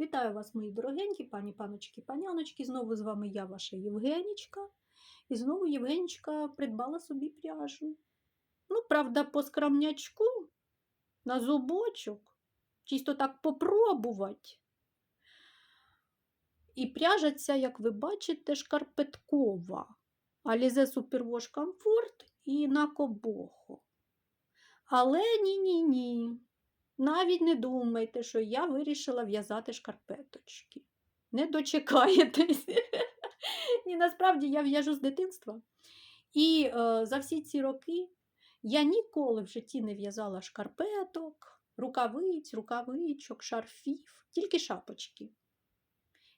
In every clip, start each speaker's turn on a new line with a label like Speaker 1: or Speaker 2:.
Speaker 1: Вітаю вас, мої дорогенькі, пані паночки, паняночки. Знову з вами я, ваша Євгенічка. І знову Євгенічка придбала собі пряжу. Ну, правда, по скрамнячку, на зубочок, чисто так попробувати. І пряжа ця, як ви бачите, шкарпеткова. Alize Superwash Comfort і на кобохо. Але ні-ні-ні. Навіть не думайте, що я вирішила в'язати шкарпеточки. Не дочекаєтесь. Ні, насправді я в'яжу з дитинства. І е, за всі ці роки я ніколи в житті не в'язала шкарпеток, рукавиць, рукавичок, шарфів, тільки шапочки.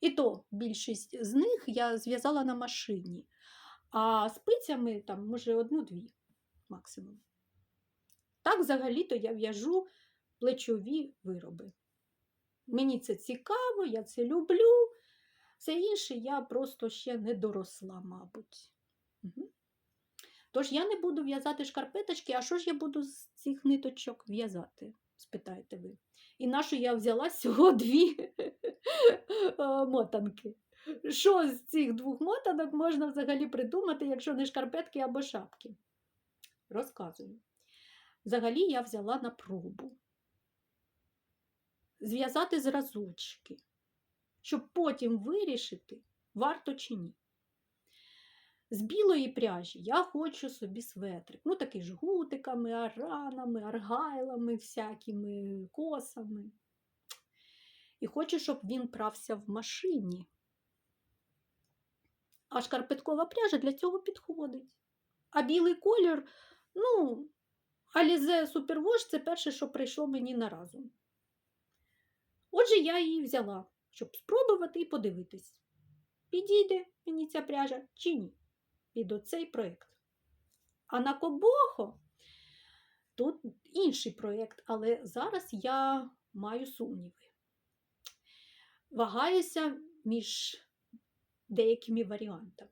Speaker 1: І то більшість з них я зв'язала на машині, а спицями там, може, одну-дві максимум. Так, взагалі-то я в'яжу плечові вироби. Мені це цікаво, я це люблю. Все інше я просто ще не доросла, мабуть. Угу. Тож я не буду в'язати шкарпеточки, а що ж я буду з цих ниточок в'язати? спитаєте ви. І нашу я взяла всього дві мотанки. Що з цих двох мотанок можна взагалі придумати, якщо не шкарпетки або шапки? Розказую. Взагалі я взяла на пробу зв'язати зразочки, щоб потім вирішити, варто чи ні. З білої пряжі я хочу собі светрик. Ну, такий ж гутиками, аранами, аргайлами, всякими косами. І хочу, щоб він прався в машині. А шкарпеткова пряжа для цього підходить. А білий колір, ну, Alize Superwash – це перше, що прийшло мені на разум. Отже, я її взяла, щоб спробувати і подивитись, підійде мені ця пряжа чи ні під оцей проєкт. А на Кобохо тут інший проєкт, але зараз я маю сумніви. Вагаюся між деякими варіантами.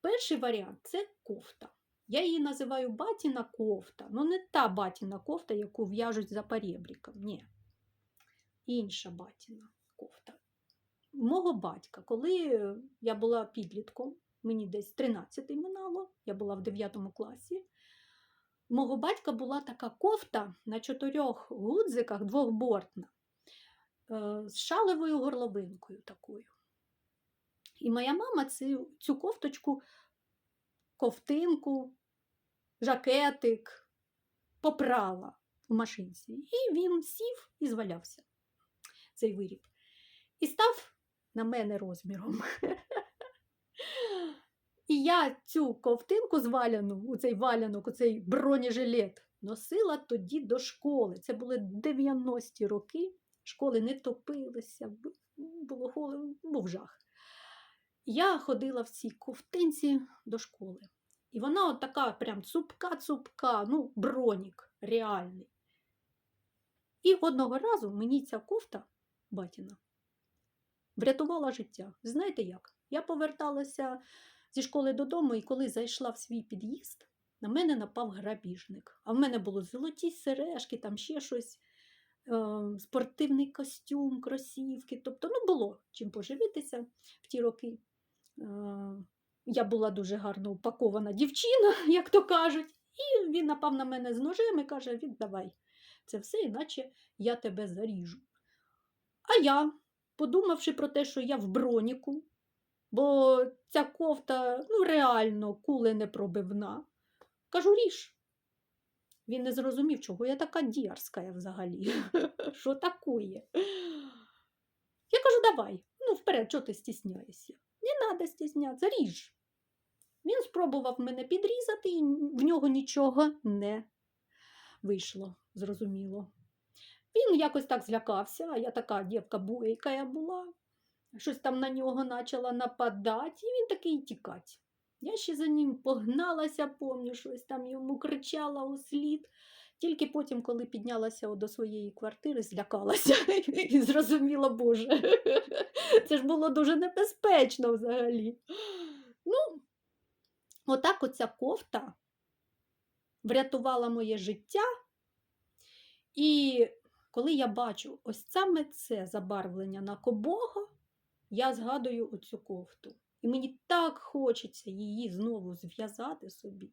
Speaker 1: Перший варіант це кофта. Я її називаю батіна кофта, ну не та батіна кофта, яку в'яжуть за парєбріком. Ні інша батіна кофта. Мого батька, коли я була підлітком, мені десь 13 минало, я була в 9 класі. Мого батька була така кофта на чотирьох гудзиках двохбортна, е, з шалевою горловинкою такою. І моя мама цю, цю кофточку, ковтинку, жакетик попрала в машинці. І він сів і звалявся цей виріб. І став на мене розміром. І я цю ковтинку зваляну, у цей валянок, у цей бронежилет носила тоді до школи. Це були 90-ті роки. Школи не топилися, було холодно, був жах. Я ходила в цій ковтинці до школи. І вона от така прям цупка-цупка, ну, бронік реальний. І одного разу мені ця кофта батіна. Врятувала життя. Знаєте як? Я поверталася зі школи додому, і коли зайшла в свій під'їзд, на мене напав грабіжник. А в мене було золоті сережки, там ще щось, е, спортивний костюм, кросівки. Тобто, ну, було чим поживитися в ті роки. Е, я була дуже гарно упакована дівчина, як то кажуть, і він напав на мене з ножем і каже: віддавай це все, іначе я тебе заріжу. А я, подумавши про те, що я в броніку, бо ця кофта ну, реально куле не пробивна, кажу ріж. Він не зрозумів, чого я така дірська взагалі. Що такое? Я кажу, давай, ну вперед, чого ти стісняєшся? Не треба стіснятися, ріж. Він спробував мене підрізати, і в нього нічого не вийшло, зрозуміло. Він якось так злякався, а я така дівка буйка я була. Щось там на нього почала нападати, і він такий тікати. Я ще за ним погналася, помню, щось там йому кричала у слід. Тільки потім, коли піднялася до своєї квартири, злякалася і зрозуміла, Боже, це ж було дуже небезпечно взагалі. Ну, отак оця кофта врятувала моє життя. І коли я бачу ось саме це забарвлення на кобого, я згадую оцю кофту. І мені так хочеться її знову зв'язати собі.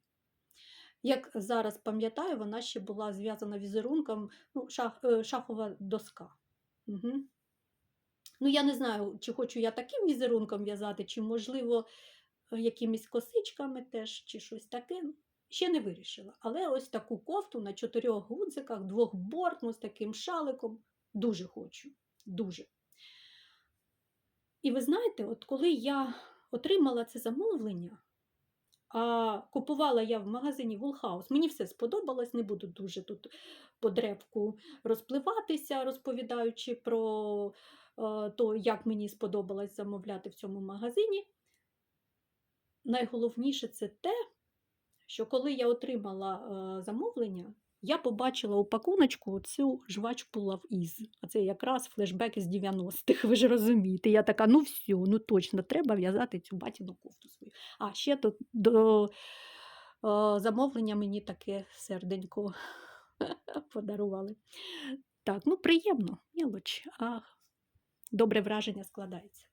Speaker 1: Як зараз пам'ятаю, вона ще була зв'язана візерунком ну, шах, е, шахова доска. Угу. Ну, я не знаю, чи хочу я таким візерунком в'язати, чи, можливо, е, якимись косичками теж, чи щось таке. Ще не вирішила. Але ось таку кофту на чотирьох гудзиках, двох бортну з таким шаликом дуже хочу. Дуже. І ви знаєте, от коли я отримала це замовлення, а купувала я в магазині Woolhouse, мені все сподобалось, не буду дуже тут по древку розпливатися, розповідаючи про е, то, як мені сподобалось замовляти в цьому магазині. Найголовніше це те, що коли я отримала е, замовлення, я побачила у пакуночку цю жвачку Love Is. А це якраз флешбек із 90-х, ви ж розумієте. Я така, ну все, ну точно, треба в'язати цю батіну кофту свою. А ще тут до е, замовлення мені таке серденько подарували. Так, ну приємно, мілоч, добре враження складається.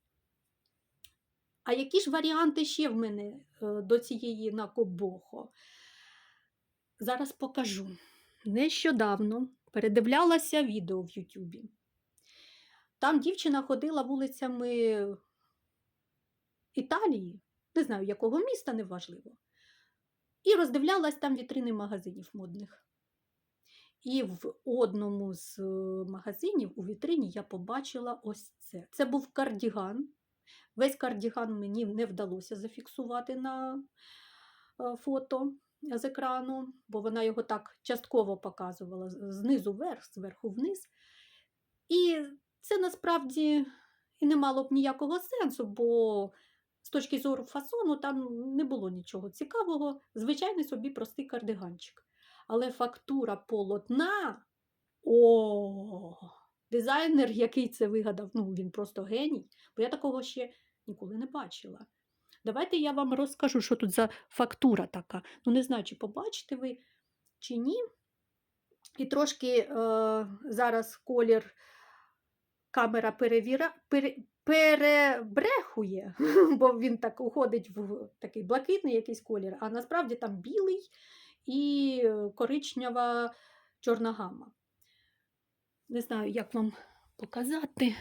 Speaker 1: А які ж варіанти ще в мене е, до цієї накобохо? Зараз покажу. Нещодавно передивлялася відео в Ютубі. Там дівчина ходила вулицями Італії, не знаю якого міста, неважливо, і роздивлялась там вітрини магазинів модних. І в одному з е, магазинів у вітрині я побачила ось це. Це був кардіган. Весь кардіган мені не вдалося зафіксувати на е, фото з екрану, бо вона його так частково показувала знизу вверх, зверху вниз. І це насправді і не мало б ніякого сенсу, бо з точки зору фасону там не було нічого цікавого, звичайний собі простий кардиганчик. Але фактура полотна, о, дизайнер, який це вигадав, ну він просто геній, бо я такого ще ніколи не бачила. Давайте я вам розкажу, що тут за фактура така. Ну, не знаю, чи побачите ви, чи ні. І трошки е, зараз колір камера перевіра, пере, перебрехує, бо він так уходить в такий блакитний якийсь колір, а насправді там білий і коричнева чорна гама. Не знаю, як вам показати,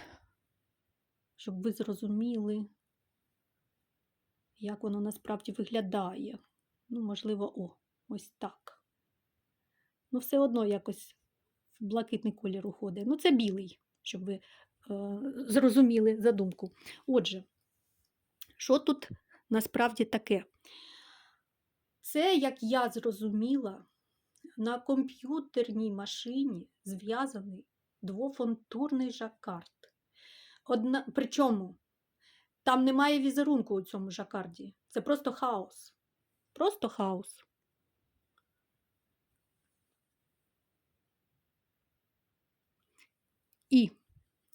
Speaker 1: щоб ви зрозуміли як воно насправді виглядає. Ну, можливо, о, ось так. Ну, все одно якось в блакитний колір уходить. Ну, це білий, щоб ви е, зрозуміли задумку. Отже, що тут насправді таке? Це, як я зрозуміла, на комп'ютерній машині зв'язаний двофонтурний жакард. Одна, причому там немає візерунку у цьому жакарді. Це просто хаос. Просто хаос. І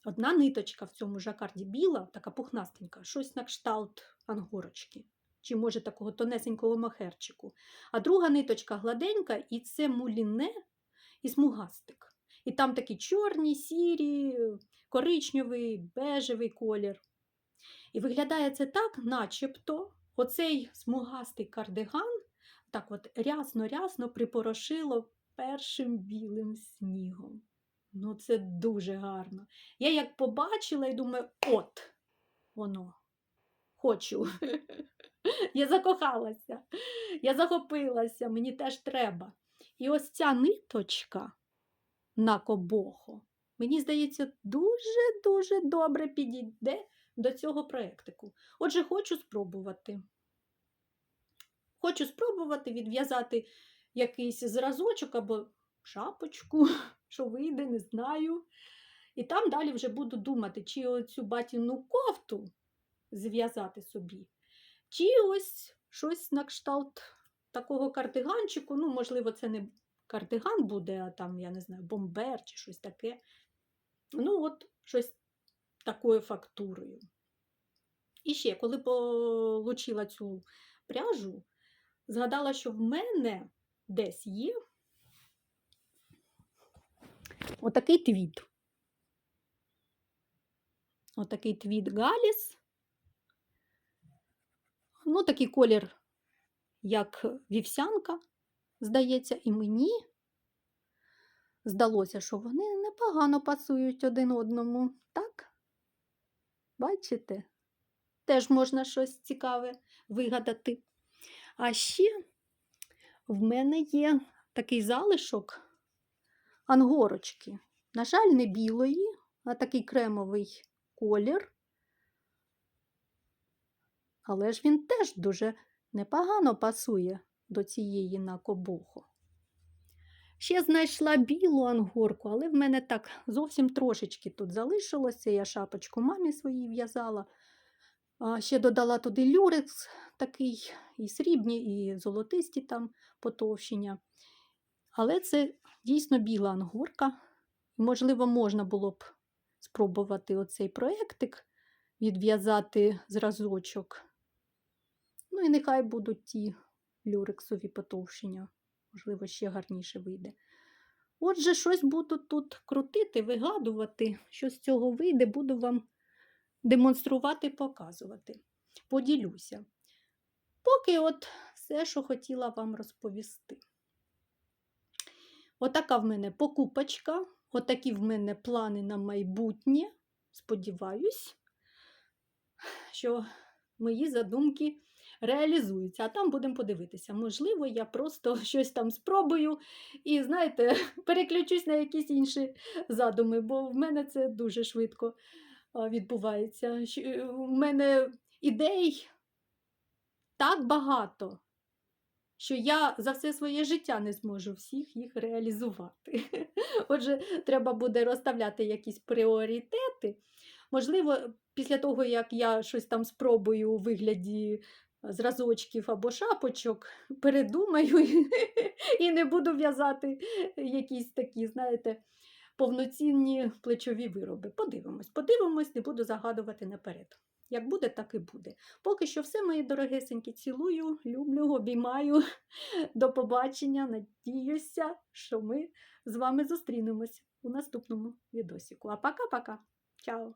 Speaker 1: одна ниточка в цьому жакарді біла, така пухнастенька, щось на кшталт ангорочки, чи може такого тонесенького махерчику. А друга ниточка гладенька, і це муліне і смугастик. І там такі чорні, сірі, коричневий, бежевий колір. І виглядає це так, начебто оцей смугастий кардиган так от рясно-рясно припорошило першим білим снігом. Ну, це дуже гарно. Я як побачила і думаю, от воно, хочу. Я закохалася, я захопилася, мені теж треба. І ось ця ниточка на кобохо, мені здається, дуже-дуже добре підійде до цього проєктику. Отже, хочу спробувати. Хочу спробувати відв'язати якийсь зразочок або шапочку, що вийде, не знаю. І там далі вже буду думати, чи оцю батіну кофту зв'язати собі, чи ось щось на кшталт такого кардиганчику. Ну, можливо, це не кардиган буде, а там, я не знаю, бомбер чи щось таке. Ну, от щось такою фактурою. І ще, коли получила цю пряжу, згадала, що в мене десь є отакий твіт. Отакий твіт Галіс. Ну, такий колір, як вівсянка, здається, і мені здалося, що вони непогано пасують один одному, так? Бачите? Теж можна щось цікаве вигадати. А ще в мене є такий залишок ангорочки. На жаль, не білої, а такий кремовий колір. Але ж він теж дуже непогано пасує до цієї накобоху. Ще знайшла білу ангорку, але в мене так зовсім трошечки тут залишилося. Я шапочку мамі своїй в'язала. Ще додала туди люрекс такий, і срібні, і золотисті там потовщення. Але це дійсно біла ангорка. Можливо, можна було б спробувати оцей проєктик, відв'язати зразочок. Ну і нехай будуть ті люрексові потовщення. Можливо, ще гарніше вийде. Отже, щось буду тут крутити, вигадувати, що з цього вийде, буду вам демонструвати, показувати. Поділюся. Поки от все, що хотіла вам розповісти. Отака в мене покупочка, отакі в мене плани на майбутнє. Сподіваюсь, що мої задумки реалізуються, а там будемо подивитися. Можливо, я просто щось там спробую і, знаєте, переключусь на якісь інші задуми, бо в мене це дуже швидко відбувається. У мене ідей так багато, що я за все своє життя не зможу всіх їх реалізувати. Отже, треба буде розставляти якісь пріоритети. Можливо, після того, як я щось там спробую у вигляді зразочків або шапочок, передумаю і- не буду в'язати якісь такі, знаєте, повноцінні плечові вироби. Подивимось, подивимось, не буду загадувати наперед. Як буде, так і буде. Поки що все, мої дорогесенькі, цілую, люблю, обіймаю. До побачення. Надіюся, що ми з вами зустрінемось у наступному відосіку. А пока-пока. Чао!